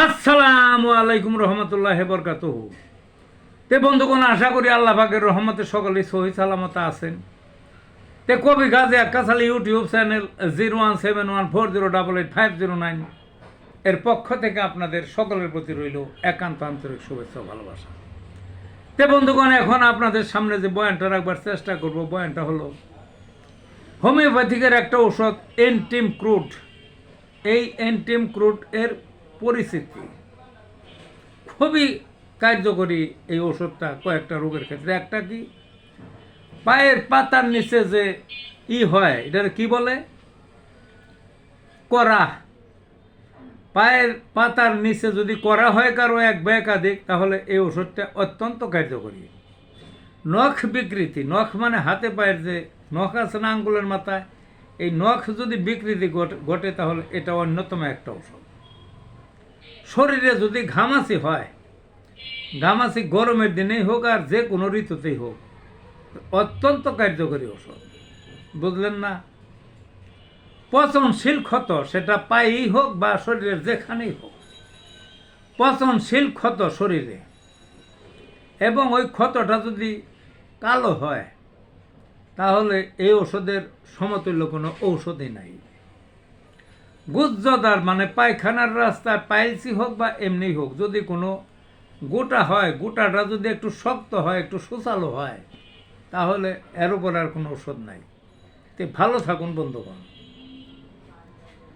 আসসালামু আলাইকুম রহমতুল্লাহ বরকাত তে বন্ধুগণ, আশা করি আল্লাহ পাকের রহমতে সকলে সহি সালামত আছেন। তে কবি Gazi Akkasali YouTube channel zero one seven one four zero double eight five zero nine এর পক্ষ থেকে আপনাদের সকলের প্রতি রইল একান্ত আন্তরিক শুভেচ্ছা ভালোবাসা। তে বন্ধুগণ, এখন আপনাদের সামনে যে বয়ানটা রাখবার চেষ্টা করব, বয়ানটা হলো, হোমিওপ্যাথিকের একটা ঔষধ এনটিম ক্রুড। এই এনটিম ক্রুড এর পরিস্থিতি। খুবই কার্যকরী এই ওষুধটা কয়েকটা রোগের ক্ষেত্রে। একটা কি? পায়ের পাতার নিচে যে ই হয় এটার কি বলে? করা। পায়ের পাতার নিচে যদি করা হয় কারও এক বা একাধিক, তাহলে এই ওষুধটা অত্যন্ত কার্যকরী। নখ বিকৃতি, নখ মানে হাতে পায়ের যে নখ আছে না আঙ্গুলের মাথায়, এই নখ যদি বিকৃতি ঘটে- তাহলে এটা অন্যতম একটা ঔষধ শরীরে যদি ঘামাচি হয়, ঘামাচি গরমের দিনেই হোক আর যে কোনো ঋতুতেই হোক, অত্যন্ত কার্যকরী ওষুধ বুঝলেন না? পচনশীল ক্ষত সেটা পায়েই হোক বা শরীরের যেখানেই হোক, পচনশীল ক্ষত শরীরে। এবং ওই ক্ষতটা যদি কালো হয়, তাহলে এই ওষুধের সমতুল্য কোনো ঔষধই নাই। গুজ্জদার মানে পায়খানার রাস্তায় পাইলসি হোক বা এমনি হোক, যদি কোনো গোটা হয়, গোটাটা যদি একটু শক্ত হয়, একটু সুচালো হয়, তাহলে এর উপর আর কোনো ওষুধ নাই। তে ভালো থাকুন, বন্ধুগণ।